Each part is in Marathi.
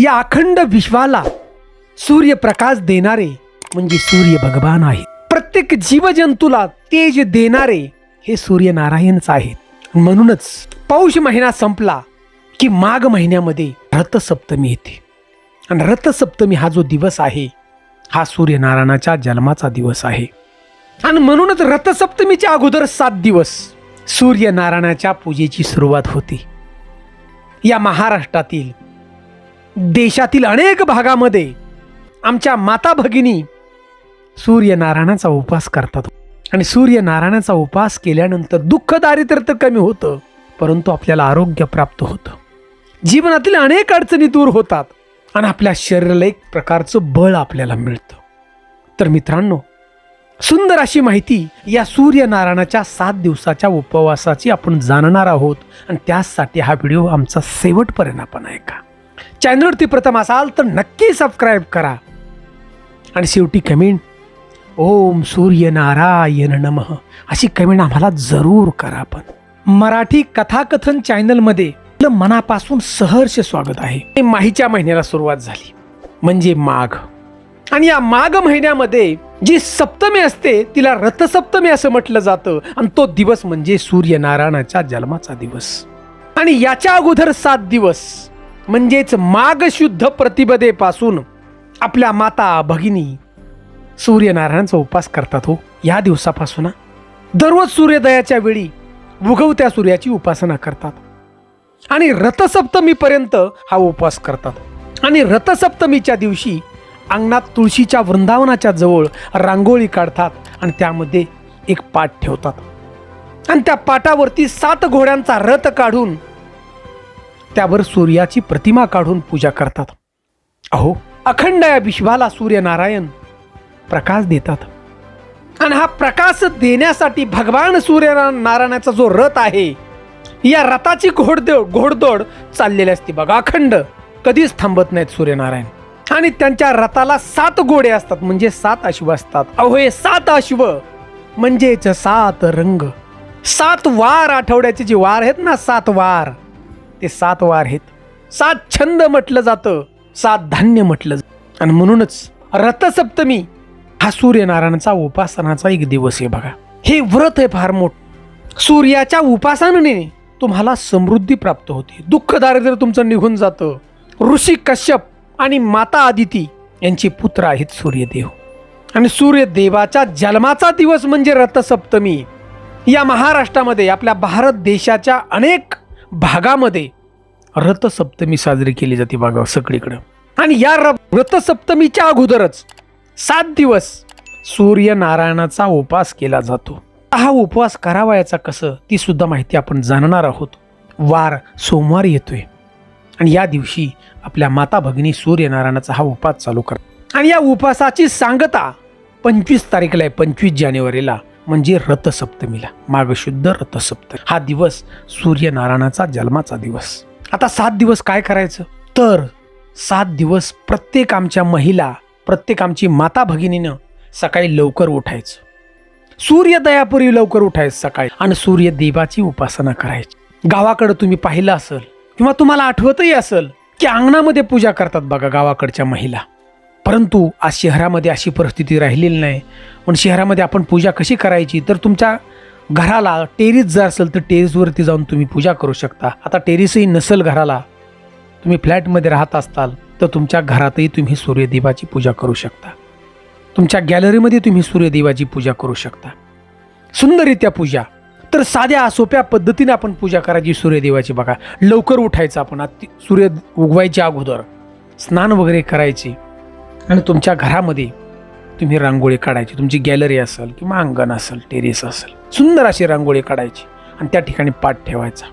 या अखंड विश्वाला सूर्यप्रकाश देणारे म्हणजे सूर्य भगवान आहेत. प्रत्येक जीवजंतूला तेज देणारे हे सूर्यनारायणच आहेत. म्हणूनच पौष महिना संपला की माघ महिन्यामध्ये रथसप्तमी येते. आणि रथसप्तमी हा जो दिवस आहे हा सूर्यनारायणाच्या जन्माचा दिवस आहे. आणि म्हणूनच रथसप्तमीच्या अगोदर सात दिवस सूर्यनारायणाच्या पूजेची सुरुवात होते. या महाराष्ट्रातील देशातील अनेक भागामध्ये आमच्या माता भगिनी सूर्यनारायणाचा उपास करतात. आणि सूर्यनारायणाचा उपास केल्यानंतर दुःख दारिद्र्य तर कमी होतं परंतु आपल्याला आरोग्य प्राप्त होतं. जीवनातील अनेक अडचणी दूर होतात आणि आपल्या शरीराला एक प्रकारचं बळ आपल्याला मिळतं. तर मित्रांनो सुंदर अशी माहिती या सूर्यनारायणाच्या सात दिवसाच्या उपवासाची आपण जाणणार आहोत आणि त्यासाठी हा व्हिडिओ आमचा शेवटपर्यंत आपण ऐका. चॅनलवरती प्रथम असाल तर नक्की सबस्क्राईब करा. आणि शेवटी कमेंट ओम सूर्यनारायण नमः. अशी कमेंट आम्हाला जरूर करा पण. मराठी कथाकथन चॅनलमध्ये आपलं मनापासून सहर्ष स्वागत आहे. माहीच्या महिन्याला सुरुवात झाली. म्हणजे माघ. आणि या माघ महिन्यामध्ये जी सप्तमी असते तिला रथसप्तमी असं म्हटलं जातं. आणि तो दिवस म्हणजे सूर्यनारायणाच्या जन्माचा दिवस. आणि याच्या अगोदर सात दिवस. म्हणजेच माघशुद्ध प्रतिपदेपासून आपल्या माता भगिनी सूर्यनारायणाचा उपास करतात हो. या दिवसापासून दररोज सूर्योदयाच्या वेळी उगवत्या सूर्याची उपासना करतात. आणि रथसप्तमीपर्यंत हा उपवास करतात. आणि रथसप्तमीच्या दिवशी अंगणात तुळशीच्या वृंदावनाच्या जवळ रांगोळी काढतात आणि त्यामध्ये एक पाट ठेवतात. आणि त्या पाटावरती सात घोड्यांचा रथ काढून त्यावर सूर्याची प्रतिमा काढून पूजा करतात. अहो अखंड या विश्वाला सूर्यनारायण प्रकाश देतात. आणि हा प्रकाश देण्यासाठी भगवान सूर्यनारायणाचा जो रथ आहे या रथाची घोडदोड घोडदोड चाललेली असते बघा अखंड. कधीच थांबत नाहीत सूर्यनारायण. आणि त्यांच्या रथाला सात घोडे असतात म्हणजे सात अश्व असतात. अहो हे सात अश्व म्हणजेच सात रंग. सात वार आठवड्याचे जे वार आहेत ना सात वार ते सात वार आहेत. सात छंद म्हटलं जातं सात धान्य म्हटलं जातं. आणि म्हणूनच रथसप्तमी हा सूर्यनारायणाचा उपासनाचा एक दिवस आहे बघा. हे व्रत आहे फार मोठं. सूर्याच्या उपासनाने तुम्हाला समृद्धी प्राप्त होते. दुःख दारिद्र्य तुमचं निघून जातं. ऋषी कश्यप आणि माता आदिती यांचे पुत्र आहेत सूर्यदेव. आणि सूर्यदेवाच्या जन्माचा दिवस म्हणजे रथसप्तमी. या महाराष्ट्रामध्ये आपल्या भारत देशाच्या अनेक भागामध्ये रथसप्तमी साजरी केली जाते बघा सगळीकडं. आणि या र रथसप्तमीच्या अगोदरच सात दिवस सूर्यनारायणाचा उपवास केला जातो. हा उपवास करावायचा कसं ती सुद्धा माहिती आपण जाणणार आहोत. वार सोमवार येतोय. आणि या दिवशी आपल्या माता भगिनी सूर्यनारायणाचा हा उपवास चालू करतात. आणि या उपवासाची सांगता पंचवीस तारखेला आहे पंचवीस जानेवारीला. म्हणजे रथसप्तमीला. माघशुद्ध रथसप्तमी. हा दिवस सूर्यनारायणाचा जन्माचा दिवस. आता सात दिवस काय करायचं? तर सात दिवस प्रत्येक आमच्या महिला प्रत्येक आमची माता भगिनीनं सकाळी लवकर उठायचं. सूर्योदयापूर्वी लवकर उठायचं सकाळी आणि सूर्यदेवाची उपासना करायची. गावाकडं तुम्ही पाहिलं असेल किंवा तुम्हाला आठवतही असेल की अंगणामध्ये पूजा करतात बघा गावाकडच्या महिला. परंतु आज शहरामध्ये अशी परिस्थिती राहिलेली नाही. पण शहरामध्ये आपण पूजा कशी करायची? तर तुमच्या घराला टेरिस जर असेल तर टेरिसवरती जाऊन तुम्ही पूजा करू शकता. आता टेरिसही नसेल घराला. तुम्ही फ्लॅटमध्ये राहत असताल तर तुमच्या घरातही तुम्ही सूर्यदेवाची पूजा करू शकता. तुमच्या गॅलरीमध्ये तुम्ही सूर्यदेवाची पूजा करू शकता. सुंदररित्या पूजा. तर साध्या सोप्या पद्धतीने आपण पूजा करायची सूर्यदेवाची बघा. लवकर उठायचं आपण. अति सूर्य उगवायच्या अगोदर स्नान वगैरे करायचे. आणि तुमच्या घरामध्ये तुम्ही रांगोळी काढायची तुमची गॅलरी असेल किंवा अंगण असेल टेरेस असेल सुंदर अशी रांगोळी काढायची आणि त्या ठिकाणी पाठ ठेवायचा.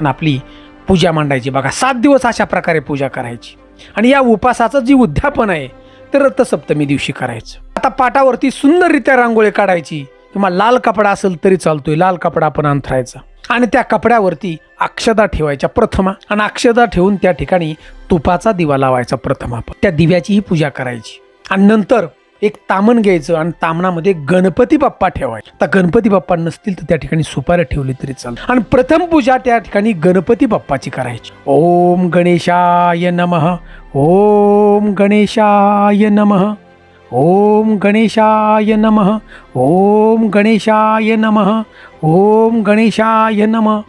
आणि आपली पूजा मांडायची. बघा सात दिवस अशा प्रकारे पूजा करायची. आणि या उपासाचं जी उद्यापन आहे ते रथसप्तमी दिवशी करायचं. आता पाटावरती सुंदररित्या रांगोळी काढायची. किंवा लाल कपडा असेल तरी चालतोय. लाल कपडा आपण अंथरायचा. आणि त्या कपड्यावरती अक्षदा ठेवायच्या प्रथमा. आणि अक्षदा ठेवून त्या ठिकाणी तुपाचा दिवा लावायचा प्रथमा त्या दिव्याचीही पूजा करायची. आणि नंतर एक तामण घ्यायचं आणि तामणामध्ये गणपती बाप्पा ठेवायचे. तर गणपती बाप्पा नसतील तर त्या ठिकाणी सुपाऱ्या ठेवली तरी चालेल. आणि प्रथम पूजा त्या ठिकाणी गणपती बाप्पाची करायची. ओम गणेशाय नमः. ओम गणेशाय नमः. ओम गणेशाय नमः. ओम गणेशाय नमः. ओम गणेशाय नमः.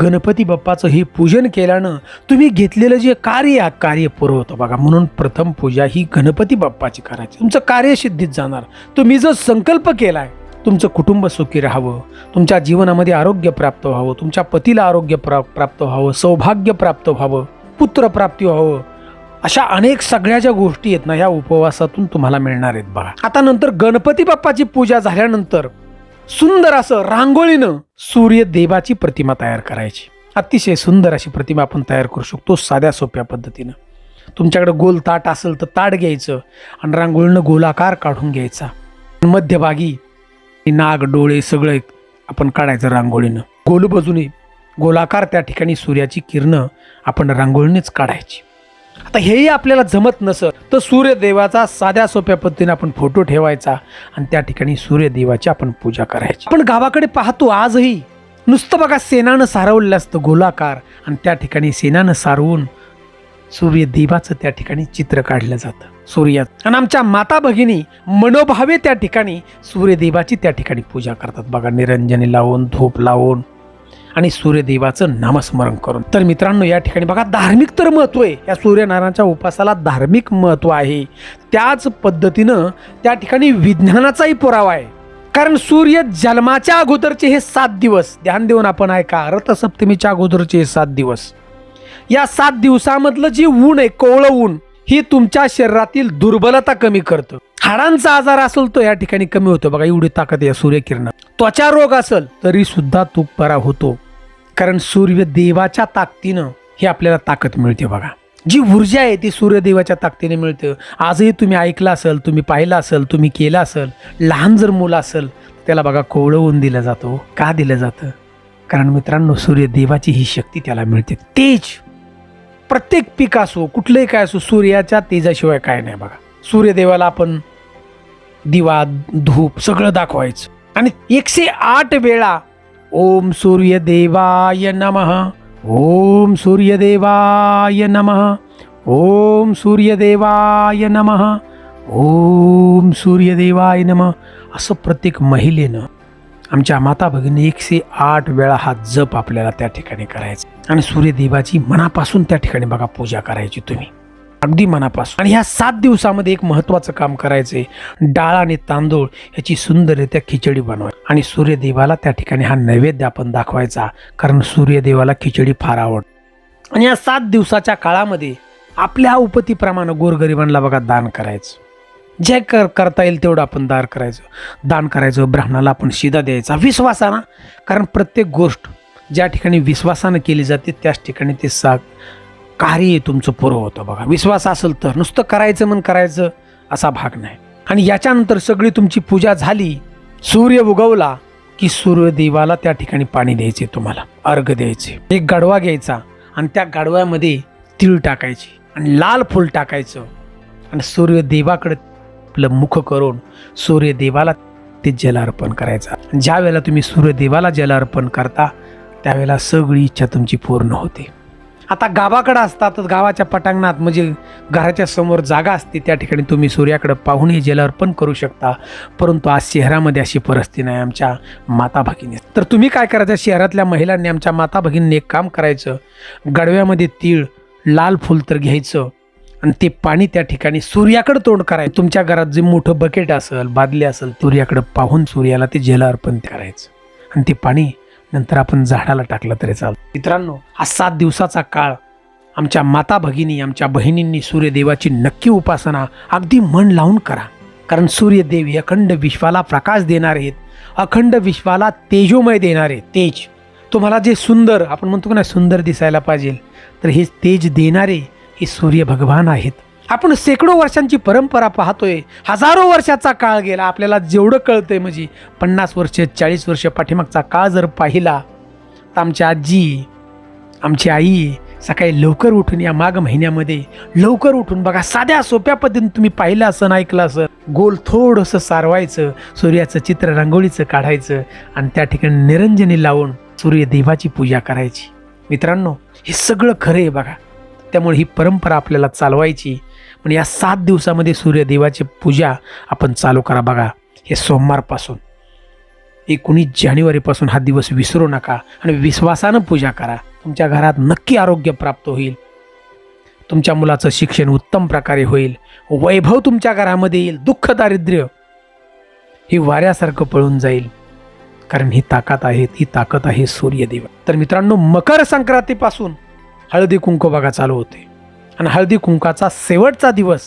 गणपती बाप्पाचं हे पूजन केल्यानं तुम्ही घेतलेलं जे कार्य आहे, कार्य पूर्ण होतं. बघा म्हणून प्रथम पूजा ही गणपती बाप्पाची करायची. तुमचं कार्य सिद्धीत जाणार. तुम्ही जो संकल्प केलाय तुमचं कुटुंब सुखी राहावं तुमच्या जीवनामध्ये आरोग्य प्राप्त व्हावं तुमच्या पतीला आरोग्य प्रा प्राप्त व्हावं सौभाग्य प्राप्त व्हावं पुत्र प्राप्ती व्हावं अशा अनेक सगळ्या ज्या गोष्टी आहेत ना ह्या उपवासातून तुम्हाला मिळणार आहेत बघा. आता नंतर गणपती बाप्पाची पूजा झाल्यानंतर सुंदर असं रांगोळीनं सूर्यदेवाची प्रतिमा तयार करायची. अतिशय सुंदर अशी प्रतिमा आपण तयार करू शकतो साध्या सोप्या पद्धतीनं. तुमच्याकडे गोल ताट असेल तर ताट घ्यायचं आणि रांगोळीनं गोलाकार काढून घ्यायचा. मध्यभागी नाग डोळे सगळे आपण काढायचं रांगोळीनं. गोल बाजूने गोलाकार त्या ठिकाणी सूर्याची किरणं आपण रांगोळीनेच काढायची. आता हेही आपल्याला जमत नसं तर सूर्यदेवाचा साध्या सोप्या पद्धतीने आपण फोटो ठेवायचा आणि त्या ठिकाणी सूर्यदेवाची आपण पूजा करायची. आपण गावाकडे पाहतो आजही नुसतं बघा सेनानं सारवलेलं असतं गोलाकार आणि त्या ठिकाणी सेनानं सारवून सूर्यदेवाचं त्या ठिकाणी चित्र काढलं जातं. सूर्या आणि आमच्या माता भगिनी मनोभावे त्या ठिकाणी सूर्यदेवाची त्या ठिकाणी पूजा करतात. बघा निरंजनी लावून धूप लावून आणि सूर्यदेवाचं नामस्मरण करून. तर मित्रांनो या ठिकाणी बघा धार्मिक तर महत्त्व आहे. या सूर्यनारायणाच्या उपासाला धार्मिक महत्त्व आहे. त्याच पद्धतीनं त्या ठिकाणी विज्ञानाचाही पुरावा आहे. कारण सूर्य जन्माच्या अगोदरचे हे सात दिवस. ध्यान देऊन आपण ऐका रथसप्तमीच्या अगोदरचे हे सात दिवस. या सात दिवसामधलं जे ऊन आहे कोवळं ऊन ही तुमच्या शरीरातील दुर्बलता कमी करतं. हाडांचा आजार असेल तो या ठिकाणी कमी होतो. बघा एवढी ताकद आहे या सूर्यकिरण त्वचा रोग असेल तरी सुद्धा तो बरा होतो. कारण सूर्यदेवाच्या ताकदीनं ही आपल्याला ताकद मिळते बघा. जी ऊर्जा आहे ती सूर्यदेवाच्या ताकदीने मिळतं. आजही तुम्ही ऐकलं असेल तुम्ही पाहिलं असेल तुम्ही केलं असेल लहान जर मुलं असेल त्याला बघा कोवळवून दिलं जातो हो. का दिलं जातं? कारण मित्रांनो सूर्यदेवाची ही शक्ती त्याला मिळते. तेज. प्रत्येक पीक असो कुठलंही काय असो सूर्याच्या तेजाशिवाय काय नाही बघा. सूर्यदेवाला आपण दिवा धूप सगळं दाखवायचं. आणि एकशे आठ वेळा ओम सूर्यदेवाय नमः। ओम सूर्यदेवाय नमः। ओम सूर्यदेवाय नमः। ओम सूर्यदेवाय नमः। असं प्रत्येक महिलेनं आमच्या माता भगिनी एकशे आठ वेळा हा जप आपल्याला त्या ठिकाणी करायचा. आणि सूर्यदेवाची मनापासून त्या ठिकाणी बघा पूजा करायची तुम्ही. अगदी मनापासून. आणि ह्या सात दिवसामध्ये एक महत्त्वाचं काम करायचंय. डाळ आणि तांदूळ ह्याची सुंदररित्या खिचडी बनवाय आणि सूर्यदेवाला त्या ठिकाणी हा नैवेद्य आपण दाखवायचा. कारण सूर्यदेवाला खिचडी फार आवड आणि या सात दिवसाच्या काळामध्ये आपल्या उपतीप्रमाणे गोरगरिबांना बघा दान करायचं. जे कर करता येईल तेवढं आपण दान करायचं. दान करायचं ब्राह्मणाला आपण शिदा द्यायचा. विश्वासानं. कारण प्रत्येक गोष्ट ज्या ठिकाणी विश्वासानं केली जाते त्याच ठिकाणी ते साग कार्य तुमचं पुरं होतं बघा. विश्वास असेल तर. नुसतं करायचं मन करायचं असा भाग नाही. आणि याच्यानंतर सगळी तुमची पूजा झाली. सूर्य उगवला की सूर्यदेवाला त्या ठिकाणी पाणी द्यायचे तुम्हाला. अर्घ द्यायचे. एक गाडवा घ्यायचा आणि त्या गाडव्यामध्ये तीळ टाकायची आणि लाल फूल टाकायचं. आणि सूर्यदेवाकडे आपलं मुख करून सूर्यदेवाला ते जल अर्पण करायचं. ज्या वेळेला तुम्ही सूर्यदेवाला जल अर्पण करता त्यावेळेला सगळी इच्छा तुमची पूर्ण होते. आता गावाकडं असतात गावाच्या पटांगणात म्हणजे घराच्या समोर जागा असते त्या ठिकाणी तुम्ही सूर्याकडे पाहून हे जल अर्पण करू शकता. परंतु आज शहरामध्ये अशी परिस्थिती नाही आमच्या माता भगिनी तर तुम्ही काय करायचं? शहरातल्या महिलांनी आमच्या माता भगिनीने एक काम करायचं. गडव्यामध्ये तीळ लाल फुल तर घ्यायचं. आणि ते पाणी त्या ठिकाणी सूर्याकडे तोंड करायचं. तुमच्या घरात जे मोठं बकेट असेल बादली असेल सूर्याकडे पाहून सूर्याला ते जल अर्पण करायचं. आणि ते पाणी नंतर आपण झाडाला टाकलं तरी चालतं. मित्रांनो हा सात दिवसाचा काळ आमच्या माता भगिनी आमच्या बहिणींनी सूर्यदेवाची नक्की उपासना अगदी मन लावून करा. कारण सूर्यदेव हे अखंड विश्वाला प्रकाश देणार आहेत. अखंड विश्वाला तेजोमय देणारे तेज. तुम्हाला जे सुंदर आपण म्हणतो का ना सुंदर दिसायला पाहिजे तर हे तेज देणारे हे सूर्य भगवान आहेत. आपण शेकडो वर्षांची परंपरा पाहतोय. हजारो वर्षाचा काळ गेला आपल्याला जेवढं कळतंय म्हणजे पन्नास वर्ष चाळीस वर्ष पाठीमागचा काळ जर पाहिला तर आमची आजी आमची आई सकाळी लवकर उठून या माघ महिन्यामध्ये लवकर उठून बघा साध्या सोप्या पद्धतीने तुम्ही पाहिलं असं ऐकलं असं गोल थोडंसं सारवायचं सूर्याचं चित्र रांगोळीचं काढायचं आणि त्या ठिकाणी निरंजनी लावून सूर्यदेवाची पूजा करायची. मित्रांनो हे सगळं खरं आहे बघा. त्यामुळे ही परंपरा आपल्याला चालवायची. पण या सात दिवसामध्ये सूर्यदेवाची पूजा आपण चालू करा बघा हे सोमवारपासून. एकोणीस जानेवारीपासून हा दिवस विसरू नका आणि विश्वासानं पूजा करा. तुमच्या घरात नक्की आरोग्य प्राप्त होईल. तुमच्या मुलाचं शिक्षण उत्तम प्रकारे होईल. वैभव तुमच्या घरामध्ये येईल. दुःख दारिद्र्य हे वाऱ्यासारखं पळून जाईल. कारण ही ताकद आहे ही ताकद आहे सूर्यदेव. तर मित्रांनो मकर संक्रांतीपासून हळदी कुंकू बघा चालू होते. आणि हळदी कुंकाचा शेवटचा दिवस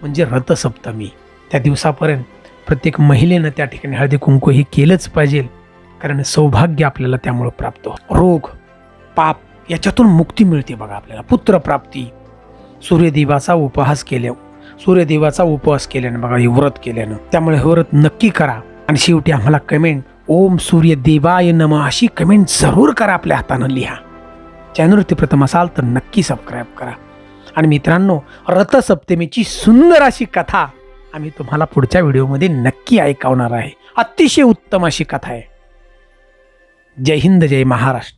म्हणजे रथसप्तमी. त्या दिवसापर्यंत प्रत्येक महिलेनं त्या ठिकाणी हळदी कुंकू हे केलंच पाहिजे कारण सौभाग्य आपल्याला त्यामुळं प्राप्त होतं. रोग पाप याच्यातून मुक्ती मिळते बघा आपल्याला. पुत्रप्राप्ती. सूर्यदेवाचा उपहास केल्या सूर्यदेवाचा उपवास केल्यानं बघा हे व्रत केल्यानं. त्यामुळे हे व्रत नक्की करा. आणि शेवटी आम्हाला कमेंट ओम सूर्यदेवाय नम अशी कमेंट जरूर करा आपल्या हातानं लिहा. चॅनलवरती प्रथम असाल तर नक्की सबस्क्राईब करा. आणि मित्रांनो रथसप्तमीची सुंदर अशी कथा आम्ही तुम्हाला पुढच्या व्हिडिओमध्ये नक्की ऐकवणार आहे. अतिशय उत्तम अशी कथा आहे. जय हिंद जय महाराष्ट्र.